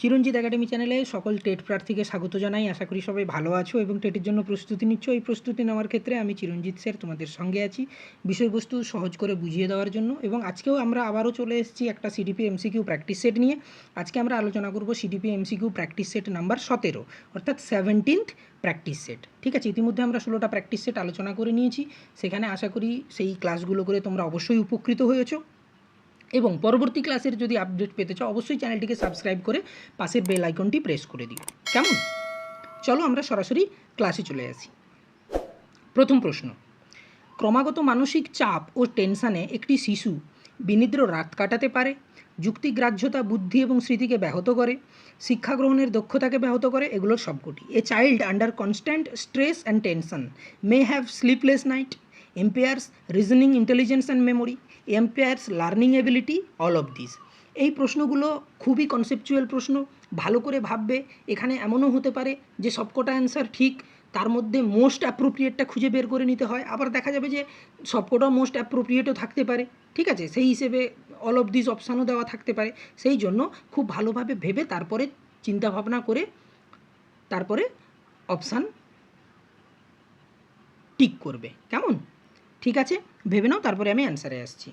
চিরঞ্জিত academy চ্যানেলে সকল TET প্রার্থীকে স্বাগত জানাই। আশা করি সবাই ভালো আছো এবং টেটের জন্য প্রস্তুতি নিচ্ছ। এই প্রস্তুতি নেওয়ার ক্ষেত্রে আমি চিরঞ্জিত স্যার তোমাদের সঙ্গে আছি বিষয়বস্তু সহজ করে বুঝিয়ে দেওয়ার জন্য এবং আজকেও আমরা আবারও চলে এসেছি একটা সিডিপি এমসিকিউ প্র্যাকটিস সেট নিয়ে। আজকে আমরা আলোচনা করব CDP MCQ practice set number সতেরো, অর্থাৎ সেভেন্টিন্থ প্র্যাকটিস সেট ঠিক আছে, ইতিমধ্যে আমরা ষোলোটা প্র্যাকটিস সেট আলোচনা করে নিয়েছি। সেখানে আশা করি সেই ক্লাসগুলো করে তোমরা অবশ্যই উপকৃত হয়েছো। এবং পরবর্তী ক্লাসের যদি আপডেট পেতে চাও, অবশ্যই চ্যানেলটিকে সাবস্ক্রাইব করে পাশের বেল আইকনটি প্রেস করে দিও। কেমন? চলো আমরা সরাসরি ক্লাসে চলে আসি। প্রথম প্রশ্ন। ক্রমাগত মানসিক চাপ ও টেনশানে একটি শিশু বিনিদ্র রাত কাটাতে পারে, যুক্তিগ্রাহ্যতা, বুদ্ধি এবং স্মৃতিকে ব্যাহত করে, শিক্ষা গ্রহণের দক্ষতাকে ব্যাহত করে এগুলোর সবকটি। A child under constant stress and tension may have sleepless night impairs reasoning intelligence and memory impairs learning ability all of this এই প্রশ্নগুলো খুবই কনসেপচুয়াল প্রশ্ন, ভালো করে ভাববে, এখানে এমনও হতে পারে যে সবকটা অ্যান্সার ঠিক, তার মধ্যে মোস্ট অ্যাপ্রোপ্রিয়েটটা খুঁজে বের করে নিতে হয়। আবার দেখা যাবে যে সবকটাও মোস্ট অ্যাপ্রোপ্রিয়েটও থাকতে পারে, ঠিক আছে? সেই হিসেবে অল অফ দিস অপশানও দেওয়া থাকতে পারে। সেই জন্য খুব ভালোভাবে ভেবে তারপরে চিন্তা ভাবনা করে তারপরে অপশান টিক করবে। কেমন? ঠিক আছে? ভেবে নাও, তারপরে আমি অ্যান্সারে আসছি।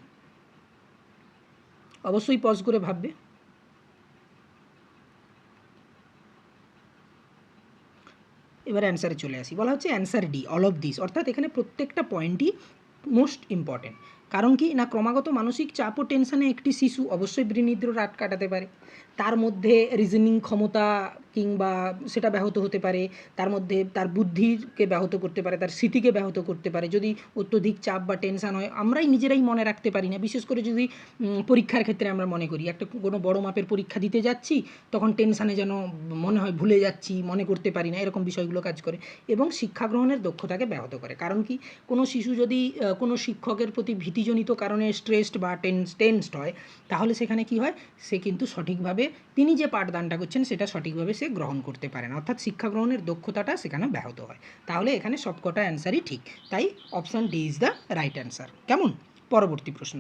অবশ্যই পজ করে ভাববে। এবার অ্যান্সারে চলে আসি। বলা হচ্ছে answer D all of this অর্থাৎ এখানে প্রত্যেকটা পয়েন্টই মোস্ট ইম্পর্টেন্ট কারণ কি? না, ক্রমাগত মানসিক চাপ ও টেনশনে একটি শিশু অবশ্যই বৃনিদ্র রাত কাটাতে পারে। তার মধ্যে রিজনিং ক্ষমতা কিংবা সেটা ব্যাহত হতে পারে, তার মধ্যে তার বুদ্ধিকে ব্যাহত করতে পারে, তার স্মৃতিকে ব্যাহত করতে পারে। যদি অত্যধিক চাপ বা টেনশান হয়, আমরাই নিজেরাই মনে রাখতে পারি না। বিশেষ করে যদি পরীক্ষার ক্ষেত্রে আমরা মনে করি, একটা কোনো বড় মাপের পরীক্ষা দিতে যাচ্ছি, তখন টেনশানে যেন মনে হয় ভুলে যাচ্ছি, মনে করতে পারি না, এরকম বিষয়গুলো কাজ করে। এবং শিক্ষা গ্রহণের দক্ষতাকে ব্যাহত করে। কারণ কি, কোনো শিশু যদি কোনো শিক্ষকের প্রতি ভীতিজনিত কারণে স্ট্রেসড বা টেন্স টেন্সড হয়, তাহলে সেখানে কি হয়, সে কিন্তু সঠিকভাবে তিনি যে পাঠদানটা করছেন সেটা সঠিকভাবে সে গ্রহণ করতে পারে না অর্থাৎ শিক্ষা গ্রহণের দক্ষতাটা সেখানে ব্যাহত হয়। তাহলে এখানে সবকটা অ্যান্সারই ঠিক। তাই option D is the right answer কেমন? পরবর্তী প্রশ্ন।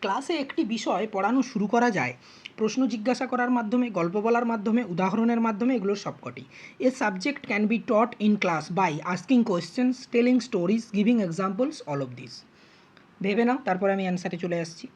ক্লাসে একটি বিষয় পড়ানো শুরু করা যায়। প্রশ্ন জিজ্ঞাসা করার মাধ্যমে, গল্প বলার মাধ্যমে, উদাহরণের মাধ্যমে এগুলোর সবকটি। A subject can be taught in class by asking questions telling stories giving examples all of this ভেবে নাও, তারপরে আমি অ্যান্সারে চলে আসছি।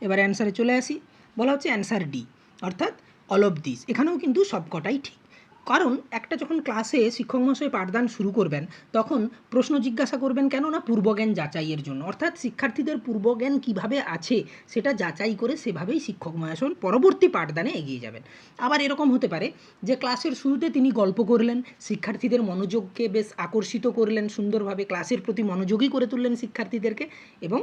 এবার অ্যান্সারে চলে আসি। বলা হচ্ছে অ্যান্সার ডি অর্থাৎ অল অফ দিস এখানেও কিন্তু সবকটাই ঠিক। কারণ একটা যখন ক্লাসে শিক্ষক মহাশয় পাঠদান শুরু করবেন, তখন প্রশ্ন জিজ্ঞাসা করবেন কেন না পূর্বজ্ঞান যাচাইয়ের জন্য? অর্থাৎ শিক্ষার্থীদের পূর্বজ্ঞান কীভাবে আছে, সেটা যাচাই করে সেভাবেই শিক্ষক মহাশয় পরবর্তী পাঠদানে এগিয়ে যাবেন। আবার এরকম হতে পারে যে ক্লাসের শুরুতে তিনি গল্প করলেন, শিক্ষার্থীদের মনোযোগকে বেশ আকর্ষিত করলেন, সুন্দরভাবে ক্লাসের প্রতি মনোযোগী করে তুললেন শিক্ষার্থীদেরকে এবং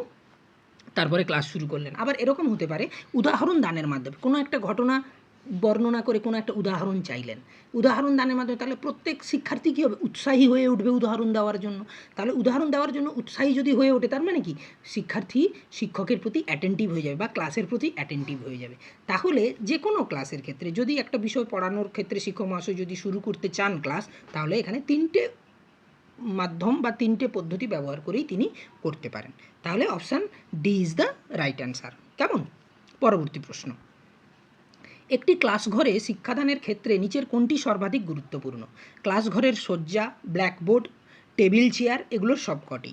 তারপরে ক্লাস শুরু করলেন। আবার এরকম হতে পারে, উদাহরণ দানের মাধ্যমে, কোনো একটা ঘটনা বর্ণনা করে কোনো একটা উদাহরণ চাইলেন। উদাহরণ দানের মাধ্যমে তাহলে প্রত্যেক শিক্ষার্থী কী হবে? উৎসাহী হয়ে উঠবে উদাহরণ দেওয়ার জন্য। তাহলে উদাহরণ দেওয়ার জন্য উৎসাহী যদি হয়ে ওঠে, তার মানে কি? শিক্ষার্থী শিক্ষকের প্রতি অ্যাটেন্টিভ হয়ে যাবে বা ক্লাসের প্রতি অ্যাটেন্টিভ হয়ে যাবে। তাহলে যে কোনো ক্লাসের ক্ষেত্রে, যদি একটা বিষয় পড়ানোর ক্ষেত্রে শিক্ষক মহাশয় যদি শুরু করতে চান ক্লাস তাহলে এখানে তিনটে মাধ্যম বা তিনটে পদ্ধতি ব্যবহার করেই তিনি করতে পারেন। তাহলে option D is the right answer কেমন? পরবর্তী প্রশ্ন। একটি ক্লাস ঘরে শিক্ষাদানের ক্ষেত্রে নিচের কোনটি সর্বাধিক গুরুত্বপূর্ণ? ক্লাস ঘরের শয্যা ব্ল্যাকবোর্ড টেবিল চেয়ার এগুলোর সবকটি।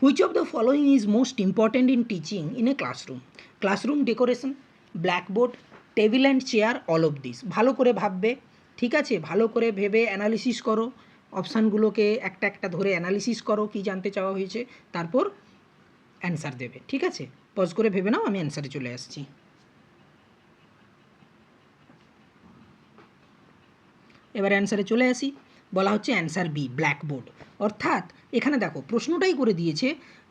Which of the following is most important in teaching in a classroom classroom decoration blackboard table and chair all of this ভালো করে ভাববে, ঠিক আছে? ভালো করে ভেবে অ্যানালিসিস করো। অপশানগুলোকে একটা একটা ধরে অ্যানালিসিস করো, কি জানতে চাওয়া হয়েছে। তারপর অ্যান্সার দেবে, ঠিক আছে? পজ করে ভেবে নাও, আমি অ্যান্সারে চলে আসছি। এবার অ্যান্সারে চলে আসি। বলা হচ্ছে অ্যান্সার বি ব্ল্যাকবোর্ড অর্থাৎ, এখানে দেখো, প্রশ্নটাই করে দিয়েছে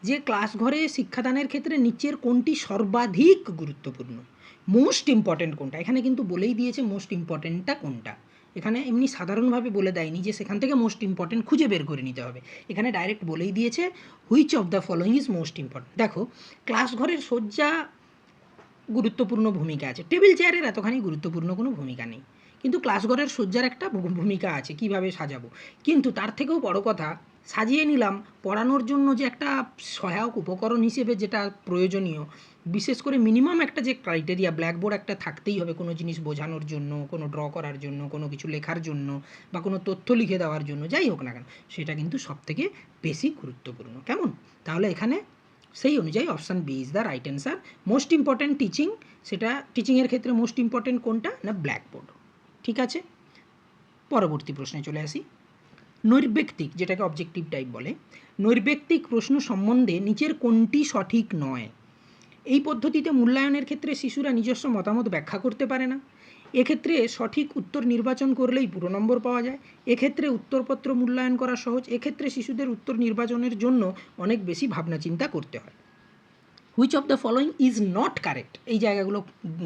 যে ক্লাস ঘরে শিক্ষাদানের ক্ষেত্রে নিচের কোনটি সর্বাধিক গুরুত্বপূর্ণ? মোস্ট ইম্পর্ট্যান্ট কোনটা? এখানে কিন্তু বলেই দিয়েছে মোস্ট ইম্পর্ট্যান্টটা কোনটা? এখানে এমনি সাধারণভাবে বলে দেয়নি যে সেখান থেকে মোস্ট ইম্পর্টেন্ট খুঁজে বের করে নিতে হবে। এখানে ডাইরেক্ট বলেই দিয়েছে which of the following is most important দেখো ক্লাস ঘরের শয্যা গুরুত্বপূর্ণ ভূমিকা আছে। টেবিল চেয়ারের এতখানি গুরুত্বপূর্ণ কোনো ভূমিকা নেই। কিন্তু ক্লাস ঘরের শয্যার একটা ভূমিকা আছে, কীভাবে সাজাবো? কিন্তু তার থেকেও বড় কথা সাজিয়ে নিলাম। পড়ানোর জন্য যে একটা সহায়ক উপকরণ হিসেবে যেটা প্রয়োজনীয়, বিশেষ করে মিনিমাম একটা যে ক্রাইটেরিয়া ব্ল্যাকবোর্ড একটা থাকতেই হবে কোনো জিনিস বোঝানোর জন্য, কোনো ড্র করার জন্য, কোনো কিছু লেখার জন্য বা কোনো তথ্য লিখে দেওয়ার জন্য, যাই হোক না কেন, সেটা কিন্তু সবথেকে বেশি গুরুত্বপূর্ণ। কেমন? তাহলে এখানে সেই অনুযায়ী option B is the right answer most important teaching সেটা টিচিংয়ের ক্ষেত্রে মোস্ট ইম্পর্ট্যান্ট কোনটা? না ব্ল্যাকবোর্ড ঠিক আছে? পরবর্তী প্রশ্নে চলে আসি। নৈর্ব্যক্তিক, যেটাকে অবজেক্টিভ টাইপ বলে, নৈর্ব্যক্তিক প্রশ্ন সম্বন্ধে নিচের কোনটি সঠিক নয়? এই পদ্ধতিতে মূল্যায়নের ক্ষেত্রে শিশুরা নিজস্ব মতামত ব্যাখ্যা করতে পারে না। এক্ষেত্রে সঠিক উত্তর নির্বাচন করলেই পুরো নম্বর পাওয়া যায়। এক্ষেত্রে উত্তরপত্র মূল্যায়ন করা সহজ। এক্ষেত্রে শিশুদের উত্তর নির্বাচনের জন্য অনেক বেশি ভাবনা চিন্তা করতে হয়। Which of the following is not correct এই জায়গাগুলো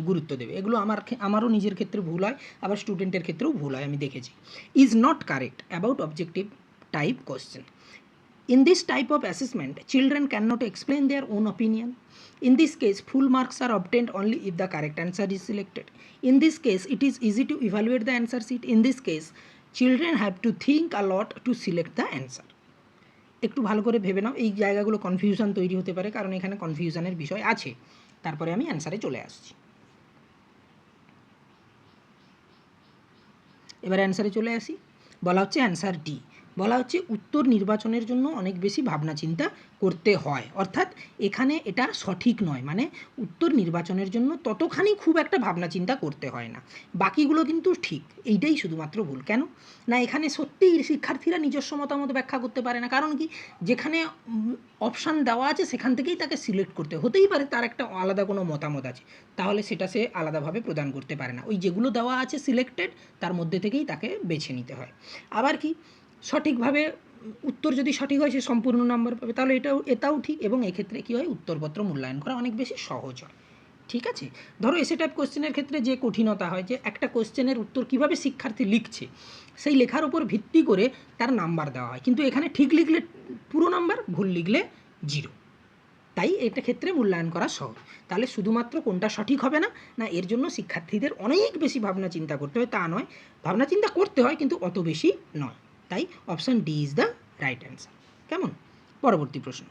গুরুত্ব দেবে। এগুলো আমার আমারও নিজের ক্ষেত্রে ভুল হয়, আবার স্টুডেন্টের ক্ষেত্রেও ভুল হয়, আমি দেখেছি। Is not correct about objective type question in this type of assessment children can not explain their own opinion in this case full marks are obtained only if the correct answer is selected in this case it is easy to evaluate the answer sheet in this case children have to think a lot to select the answer একটু ভালো করে ভেবে নাও। এই জায়গাগুলো confusion তৈরি হতে পারে, কারণ এখানে কনফিউশনের বিষয় আছে। তারপরে আমি অ্যান্সারে চলে আসছি। এবার অ্যান্সারে চলে আসি। বলা হচ্ছে অ্যান্সার ডি বলা হচ্ছে উত্তর নির্বাচনের জন্য অনেক বেশি ভাবনা চিন্তা করতে হয়। অর্থাৎ এখানে এটা সঠিক নয়। মানে উত্তর নির্বাচনের জন্য ততখানি খুব একটা ভাবনা চিন্তা করতে হয় না। বাকিগুলো কিন্তু ঠিক। এইটাই শুধুমাত্র ভুল। কেন? না, এখানে সত্যিই শিক্ষার্থীরা নিজস্ব মতামত ব্যাখ্যা করতে পারে না। কারণ কি? যেখানে অপশান দেওয়া আছে, সেখান থেকেই তাকে সিলেক্ট করতে। হতেই পারে তার একটা আলাদা কোনো মতামত আছে। তাহলে সেটা সে আলাদাভাবে প্রদান করতে পারে না। ওই যেগুলো দেওয়া আছে সিলেক্টেড, তার মধ্যে থেকেই তাকে বেছে নিতে হয়। আবার কি? সঠিকভাবে উত্তর যদি সঠিক হয়, সে সম্পূর্ণ নম্বর পাবে। তাহলে এটাও এটাও ঠিক এবং এক্ষেত্রে কী হয়? উত্তরপত্র মূল্যায়ন করা অনেক বেশি সহজ হয়। ঠিক আছে? ধরো এসে টাইপ কোশ্চেনের ক্ষেত্রে যে কঠিনতা হয়, যে একটা কোশ্চেনের উত্তর কীভাবে শিক্ষার্থী লিখছে, সেই লেখার উপর ভিত্তি করে তার নাম্বার দেওয়া হয়। কিন্তু এখানে ঠিক লিখলে পুরো নাম্বার ভুল লিখলে জিরো তাই এটা ক্ষেত্রে মূল্যায়ন করা সহজ। তাহলে শুধুমাত্র কোনটা সঠিক হবে না না এর জন্য শিক্ষার্থীদের অনেক বেশি ভাবনা চিন্তা করতে হয়। তা নয় ভাবনা চিন্তা করতে হয়, কিন্তু অত বেশি নয়। তাই option D is the right answer কেমন? পরবর্তী প্রশ্ন।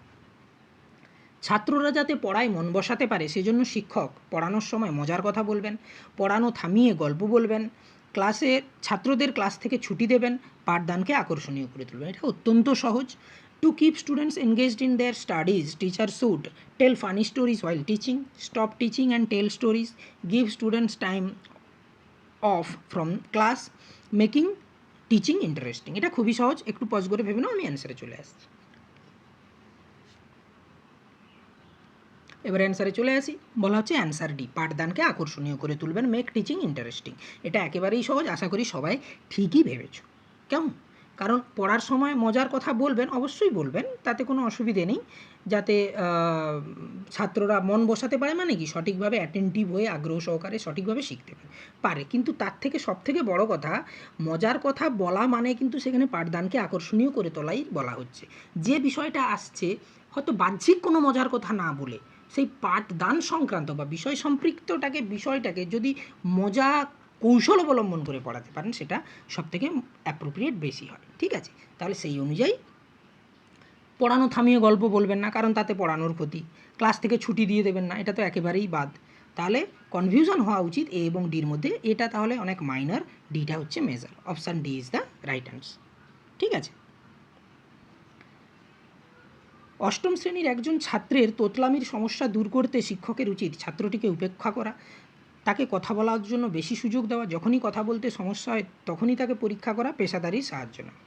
ছাত্ররা যাতে পড়ায় মন বসাতে পারে, সেজন্য শিক্ষক পড়ানোর সময় মজার কথা বলবেন, পড়ানো থামিয়ে গল্প বলবেন, ক্লাসে ছাত্রদের ক্লাস থেকে ছুটি দেবেন, পাঠদানকে আকর্ষণীয় করে তুলবেন। এটা অত্যন্ত সহজ। To keep students engaged in their studies teacher should tell funny stories while teaching stop teaching and tell stories give students time off from class making teaching interesting এটা খুবই সহজ, একটু পজ করে ভেবে নাও, আমি অ্যান্সারে চলে আসছি। এবার অ্যান্সারে চলে আসি। বলা হচ্ছে অ্যান্সার ডি পাঠদানকে আকর্ষণীয় করে তুলবেন মেক টিচিং ইন্টারেস্টিং এটা একেবারেই সহজ, আশা করি সবাই ঠিকই ভেবেছ। কেমন? কারণ পড়ার সময় মজার কথা বলবেন, অবশ্যই বলবেন, তাতে কোনো অসুবিধে নেই। যাতে ছাত্ররা মন বসাতে পারে মানে কি? সঠিকভাবে অ্যাটেন্টিভ হয়ে, আগ্রহ সহকারে সঠিকভাবে শিখতে পারে। কিন্তু তার থেকে সব থেকে বড় কথা, মজার কথা বলা মানে কিন্তু সেখানে পাঠদানকে আকর্ষণীয় করে তোলাই বলা হচ্ছে। যে বিষয়টা আসছে, হয়তো বাহ্যিক কোনো মজার কথা না বলে, সেই পাঠদান সংক্রান্ত বা বিষয় সম্পৃক্তটাকে, বিষয়টাকে যদি মজা কৌশল অবলম্বন করে পড়াতে পারেন, সেটা সব থেকে অ্যাপ্রোপ্রিয়েট বেশি হয়। ঠিক আছে? তাহলে সেই অনুযায়ী পড়ানো থামিয়ে গল্প বলবেন না, কারণ তাতে পড়ানোর ক্ষতি। ক্লাস থেকে ছুটি দিয়ে দেবেন না, এটা তো একেবারেই বাদ। তাহলে কনফিউশন হওয়া উচিত এ এবং ডির মধ্যে। এটা তাহলে অনেক মাইনর ডিটা হচ্ছে major option D is the right answer ঠিক আছে? অষ্টম শ্রেণির একজন ছাত্রের তোতলামির সমস্যা দূর করতে শিক্ষকের উচিত ছাত্রটিকে উপেক্ষা করা। তাকে কথা বলার জন্য বেশি সুযোগ দেওয়া, যখনই কথা বলতে সমস্যা হয়, তখনই তাকে পরীক্ষা করা পেশাদারি সাহায্য নেওয়া।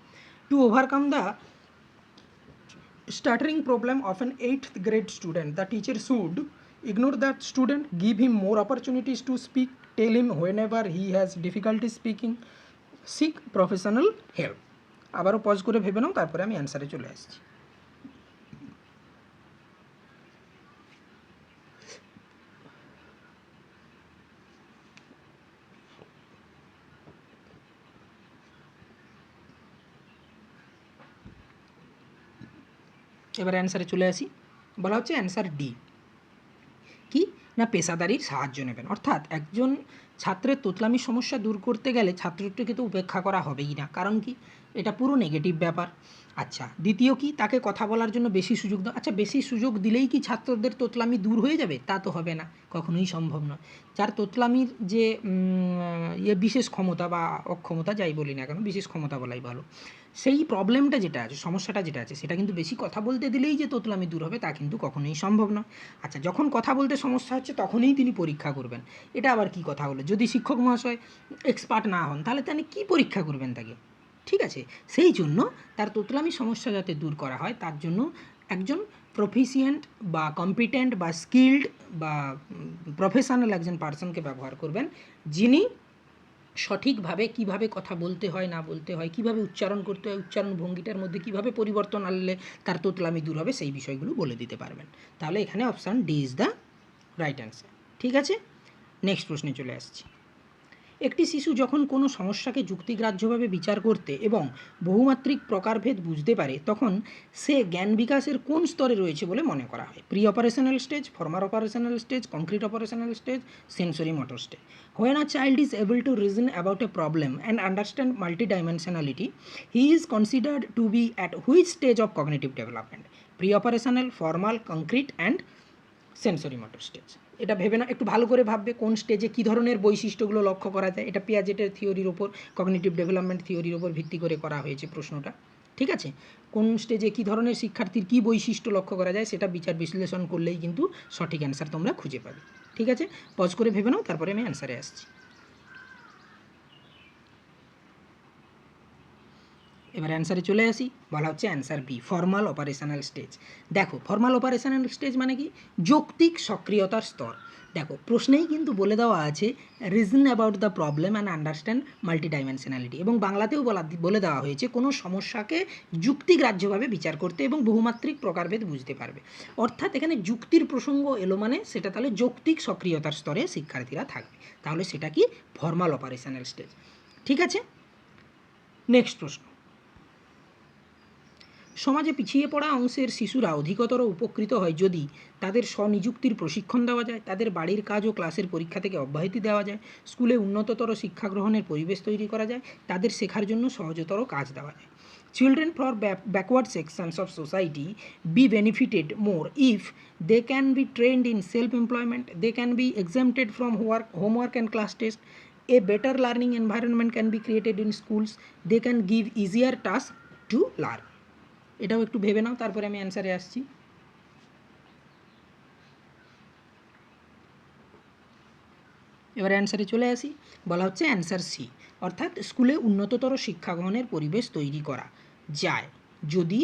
To overcome the stuttering problem of an eighth grade student the teacher should ignore that student give him more opportunities to speak tell him whenever he has difficulty speaking seek professional help আবারও pause করে ভেবে নাও, তারপরে আমি অ্যান্সারে চলে আসছি। এবার অ্যান্সারে চলে আসি। বলা হচ্ছে অ্যান্সার ডি কি? না, পেশাদারির সাহায্য নেবেন। অর্থাৎ একজন ছাত্রের তোতলামির সমস্যা দূর করতে গেলে ছাত্রটিকে তো উপেক্ষা করা হবেই না। কারণ কি? এটা পুরো নেগেটিভ ব্যাপার। আচ্ছা দ্বিতীয় কি? তাকে কথা বলার জন্য বেশি সুযোগ দাও আচ্ছা বেশি সুযোগ দিলেই কি ছাত্রদের তোতলামি দূর হয়ে যাবে? তা তো হবে না। কখনোই সম্ভব নয়। যার তোতলামির যে ইয়ে বিশেষ ক্ষমতা বা অক্ষমতা, যাই বলি না কেন, বিশেষ ক্ষমতা বলাই ভালো। সেই প্রবলেমটা যেটা আছে, সমস্যাটা যেটা আছে, সেটা কিন্তু বেশি কথা বলতে দিলেই যে তোতলামি দূর হবে, তা কিন্তু কখনোই সম্ভব নয়। আচ্ছা যখন কথা বলতে সমস্যা হচ্ছে, তখনই তিনি পরীক্ষা করবেন। এটা আবার কি কথা হলো? যদি শিক্ষক মহাশয় এক্সপার্ট না হন, তাহলে তিনি কী পরীক্ষা করবেন তাকে? ঠিক আছে? সেই জন্য তার তোতলামি সমস্যা যাতে দূর করা হয়, তার জন্য একজন প্রফিসিয়েন্ট বা কম্পিটেন্ট বা স্কিল্ড বা প্রফেশনাল একজন পার্সনকে ব্যবহার করবেন, যিনি সঠিকভাবে কীভাবে কথা বলতে হয়, না বলতে হয়, কীভাবে উচ্চারণ করতে হয়, উচ্চারণ ভঙ্গিটার মধ্যে কীভাবে পরিবর্তন আনলে তার তোতলামি দূর হবে সেই বিষয়গুলো বলে দিতে পারবেন। তাহলে এখানে option D is the right answer ঠিক আছে? নেক্সট প্রশ্নে চলে আসছি। একটি শিশু যখন কোনো সমস্যাকে যুক্তিগ্রাহ্যভাবে বিচার করতে এবং বহুমাত্রিক প্রকারভেদ বুঝতে পারে, তখন সে জ্ঞান বিকাশের কোন স্তরে রয়েছে বলে মনে করা হয়? Pre operational stage formal operational stage concrete operational stage sensory motor stage when a child is able to reason about a problem and understand multi dimensionality he is considered to be at which stage of cognitive development pre operational formal concrete and sensory motor stage এটা ভেবে না, একটু ভালো করে ভাববে কোন স্টেজে কী ধরনের বৈশিষ্ট্যগুলো লক্ষ্য করা যায়। এটা পিয়াজেটের থিওরির ওপর কগনিটিভ ডেভেলপমেন্ট থিওরির ওপর ভিত্তি করে করা হয়েছে প্রশ্নটা। ঠিক আছে? কোন স্টেজে কী ধরনের শিক্ষার্থীর কী বৈশিষ্ট্য লক্ষ্য করা যায় সেটা বিচার বিশ্লেষণ করলেই কিন্তু সঠিক অ্যান্সার তোমরা খুঁজে পাবে। ঠিক আছে? পজ করে ভেবে নাও, তারপরে আমি অ্যান্সারে আসছি। এবার অ্যান্সারে চলে আসি, বলা হচ্ছে answer B formal operational stage দেখো ফর্মাল অপারেশনাল স্টেজ মানে কি? যৌক্তিক সক্রিয়তার স্তর। দেখো, প্রশ্নেই কিন্তু বলে দেওয়া আছে reason about the problem and understand multi dimensionality এবং বাংলাতেও বলা, বলে দেওয়া হয়েছে, কোনো সমস্যাকে যুক্তিগ্রাহ্যভাবে বিচার করতে এবং বহুমাত্রিক প্রকারভেদ বুঝতে পারবে। অর্থাৎ এখানে যুক্তির প্রসঙ্গ এলো মানে সেটা তাহলে যৌক্তিক সক্রিয়তার স্তরে শিক্ষার্থীরা থাকবে। তাহলে সেটা কি? ফর্মাল অপারেশনাল স্টেজ ঠিক আছে? নেক্সট প্রশ্ন। সমাজে পিছিয়ে পড়া অংশের শিশুরা অধিকতর উপকৃত হয় যদি তাদের স্বনিযুক্তির প্রশিক্ষণ দেওয়া যায়, তাদের বাড়ির কাজ ও ক্লাসের পরীক্ষা থেকে অব্যাহতি দেওয়া যায়, স্কুলে উন্নততর শিক্ষা গ্রহণের পরিবেশ তৈরি করা যায়, তাদের শেখার জন্য সহজতর কাজ দেওয়া যায়। Children for backward sections of society be benefited more if they can be trained in self employment they can be exempted from work homework and class test a better learning environment can be created in schools, they can give easier task to learn এটাও একটু ভেবে নাও, তারপরে আমি অ্যান্সারে আসছি। এবার অ্যান্সারে চলে আসি। বলা হচ্ছে অ্যান্সার সি অর্থাৎ স্কুলে উন্নততর শিক্ষা গ্রহণের পরিবেশ তৈরি করা। যায়, যদি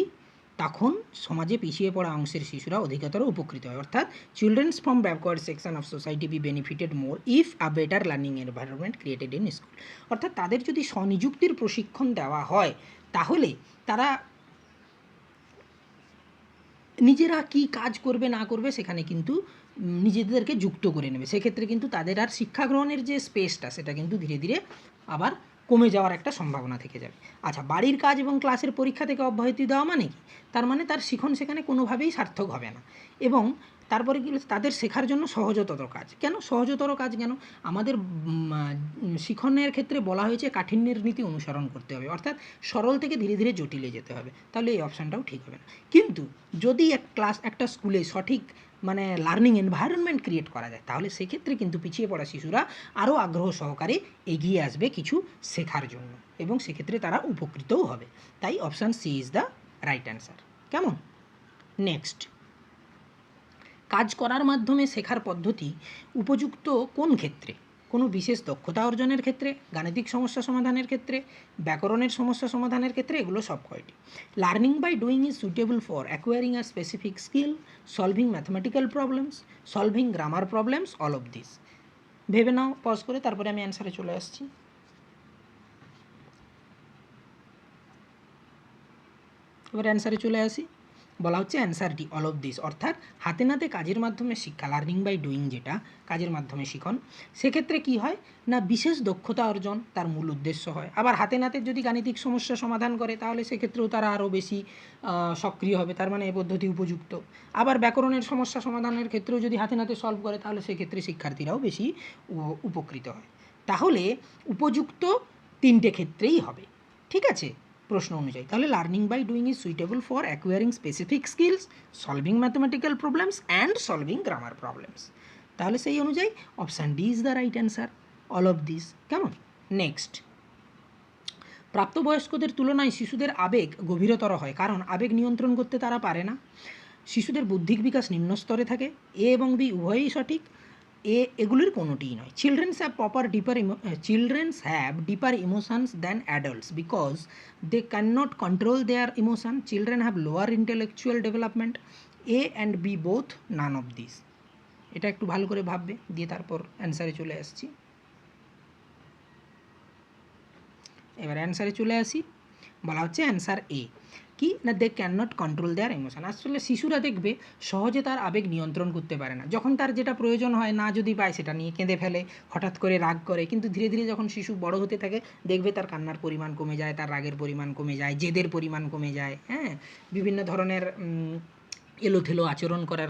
তখন সমাজে পিছিয়ে পড়া অংশের শিশুরা অধিকতর উপকৃত হয়। অর্থাৎ childrens from backward section of society be benefited more if a better learning environment created in school অর্থাৎ তাদের যদি স্বনিযুক্তির প্রশিক্ষণ দেওয়া হয়, তাহলে তারা নিজেরা কি কাজ করবে, না করবে সেখানে কিন্তু নিজেদেরকে যুক্ত করে নেবে। সেক্ষেত্রে কিন্তু তাদের আর শিক্ষা গ্রহণের যে স্পেসটা সেটা কিন্তু ধীরে ধীরে আবার কমে যাওয়ার একটা সম্ভাবনা থেকে যাবে। আচ্ছা বাড়ির কাজ এবং ক্লাসের পরীক্ষা থেকে অব্যাহতি দেওয়া মানে কি? তার মানে তার শিখন সেখানে কোনোভাবেই সার্থক হবে না। এবং তারপরে কি তাদের শেখার জন্য সহজতর কাজ। কেন সহজতর কাজ? কেন? আমাদের শিখনের ক্ষেত্রে বলা হয়েছে কাঠিন্যের নীতি অনুসরণ করতে হবে। অর্থাৎ সরল থেকে ধীরে ধীরে জটিলে যেতে হবে। তাহলে এই অপশানটাও ঠিক হবে না। কিন্তু যদি এক ক্লাস, একটা স্কুলে সঠিক মানে লার্নিং এনভায়রনমেন্ট ক্রিয়েট করা যায়, তাহলে সেক্ষেত্রে কিন্তু পিছিয়ে পড়া শিশুরা আরও আগ্রহ সহকারে এগিয়ে আসবে কিছু শেখার জন্য। এবং সেক্ষেত্রে তারা উপকৃতও হবে। তাই option C is the right answer. কেমন? নেক্সট। কাজ করার মাধ্যমে শেখার পদ্ধতি উপযুক্ত কোন ক্ষেত্রে? কোনো বিশেষ দক্ষতা অর্জনের ক্ষেত্রে, গাণিতিক সমস্যা সমাধানের ক্ষেত্রে, ব্যাকরণের সমস্যা সমাধানের ক্ষেত্রে এগুলো সব কয়টি? Learning by doing is suitable for acquiring a specific skill solving mathematical problems solving grammar problems all of this ভেবে নাও পজ করে, তারপরে আমি অ্যান্সারে চলে আসছি। এবার অ্যান্সারে চলে আসি। বলা হচ্ছে answer D all of this অর্থাৎ হাতে নাতে কাজের মাধ্যমে শিক্ষা লার্নিং বাই ডুইং যেটা, কাজের মাধ্যমে শিখন। সেক্ষেত্রে কি হয়? না, বিশেষ দক্ষতা অর্জন তার মূল উদ্দেশ্য হয়। আবার হাতে নাতে যদি গাণিতিক সমস্যা সমাধান করে, তাহলে সেক্ষেত্রেও তারা আরও বেশি সক্রিয় হবে। তার মানে এ পদ্ধতি উপযুক্ত। আবার ব্যাকরণের সমস্যা সমাধানের ক্ষেত্রেও যদি হাতে নাতে সলভ করে, তাহলে সেক্ষেত্রে শিক্ষার্থীরাও বেশি উপকৃত হয়। তাহলে উপযুক্ত তিনটে ক্ষেত্রেই হবে। ঠিক আছে? প্রশ্ন অনুযায়ী। তাহলে learning by doing is suitable for acquiring specific skills solving mathematical problems and solving grammar problems তাহলে সেই অনুযায়ী option D is the right answer all of this কেমন? নেক্সট প্রাপ্তবয়স্কদের তুলনায় শিশুদের আবেগ গভীরতর হয়, কারণ আবেগ নিয়ন্ত্রণ করতে তারা পারে না। শিশুদের বুদ্ধিক বিকাশ নিম্ন স্তরে থাকে। এ এবং বি উভয়ই সঠিক। এ, এগুলির কোনোটিই নয়। Childrens have proper deeper childrens have deeper emotions than adults because they can not control their emotion children have lower intellectual development A and B both none of this এটা একটু ভালো করে ভাববে, দিয়ে তারপর অ্যান্সারে চলে আসছি। এবার অ্যান্সারে চলে আসি। বলা হচ্ছে অ্যান্সার এ কি? না they can not control their emotion আসলে শিশুরা দেখবে, সহজে তার আবেগ নিয়ন্ত্রণ করতে পারে না। যখন তার যেটা প্রয়োজন হয়, না যদি পায়, সেটা নিয়ে কেঁদে ফেলে, হঠাৎ করে রাগ করে। কিন্তু ধীরে ধীরে যখন শিশু বড় হতে থাকে, দেখবে তার কান্নার পরিমাণ কমে যায়, তার রাগের পরিমাণ কমে যায়, জেদের পরিমাণ কমে যায় হ্যাঁ? বিভিন্ন ধরনের এলোথেলো আচরণ করার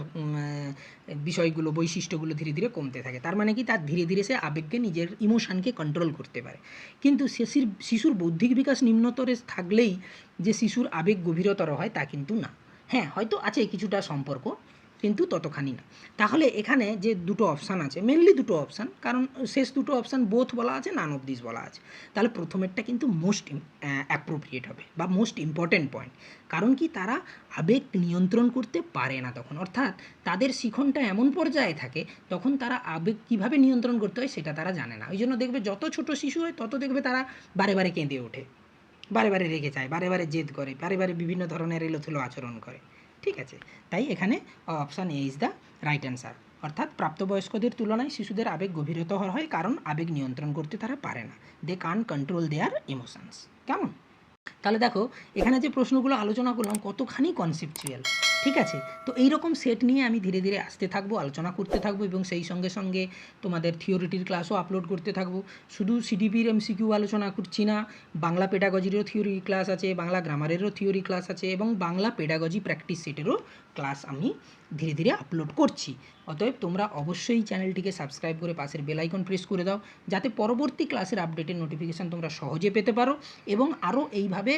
বিষয়গুলো, বৈশিষ্ট্যগুলো ধীরে ধীরে কমতে থাকে। তার মানে কি? তার ধীরে ধীরে সে আবেগকে নিজের ইমোশানকে কন্ট্রোল করতে পারে। কিন্তু শিশির শিশুর বৌদ্ধিক বিকাশ নিম্নতরে থাকলেই যে শিশুর আবেগ গভীরতর হয় তা কিন্তু না। হ্যাঁ হয়তো আছে কিছুটা সম্পর্ক কিন্তু ততখানি না। তাহলে এখানে যে দুটো অপশান আছে মেনলি দুটো অপশান কারণ শেষ দুটো অপশান বোথ বলা আছে নান অফ দিস বলা আছে। তাহলে প্রথমেরটা কিন্তু মোস্ট অ্যাপ্রোপ্রিয়েট হবে বা মোস্ট ইম্পর্ট্যান্ট পয়েন্ট কারণ কি তারা আবেগ নিয়ন্ত্রণ করতে পারে না তখন। অর্থাৎ তাদের শিখনটা এমন পর্যায়ে থাকে, তখন তারা আবেগ কীভাবে নিয়ন্ত্রণ করতে হয় সেটা তারা জানে না। ওই জন্য দেখবে যত ছোট শিশু হয়, তত দেখবে তারা বারে বারে কেঁদে ওঠে। বারে বারে রেগে যায়, বারে বারে জেদ করে, বারে বারে বিভিন্ন ধরনের এলোথেলো আচরণ করে। ঠিক আছে। তাই এখানে option A is the right answer অর্থাৎ প্রাপ্তবয়স্কদের তুলনায় শিশুদের আবেগ গভীরতর হয় কারণ আবেগ নিয়ন্ত্রণ করতে তারা পারে না। দে কান কন্ট্রোল দেয়ার ইমোশনস কেমন? তাহলে দেখো, এখানে যে প্রশ্নগুলো আলোচনা করলাম, কতখানি কনসেপচুয়াল ঠিক আছে? তো এই রকম সেট নিয়ে আমি ধীরে ধীরে আসতে থাকব, আলোচনা করতে থাকব এবং সেই সঙ্গে সঙ্গে তোমাদের থিওরিটির ক্লাসও আপলোড করতে থাকব। শুধু সিডিপির এমসিকিউ আলোচনা করছি না, বাংলা পেডাগজিরও থিওরি ক্লাস আছে, বাংলা গ্রামারেরও থিওরি ক্লাস আছে এবং বাংলা পেডাগজি প্র্যাকটিস সেটেরও ক্লাস আমি ধীরে ধীরে আপলোড করছি। অতএব তোমরা অবশ্যই চ্যানেলটিকে সাবস্ক্রাইব করে পাশের বেলাইকন প্রেস করে দাও, যাতে পরবর্তী ক্লাসের আপডেটের নোটিফিকেশান তোমরা সহজে পেতে পারো এবং আরও এইভাবে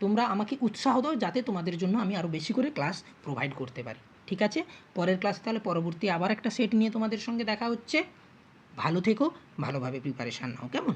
তোমরা আমাকে উৎসাহ দাও যাতে তোমাদের জন্য আমি আরও বেশি করে ক্লাস প্রোভাইড করতে পারি। ঠিক আছে? পরের ক্লাস তাহলে পরবর্তী আবার একটা সেট নিয়ে তোমাদের সঙ্গে দেখা হচ্ছে। ভালো থেকো, ভালোভাবে প্রিপারেশান নাও, কেমন?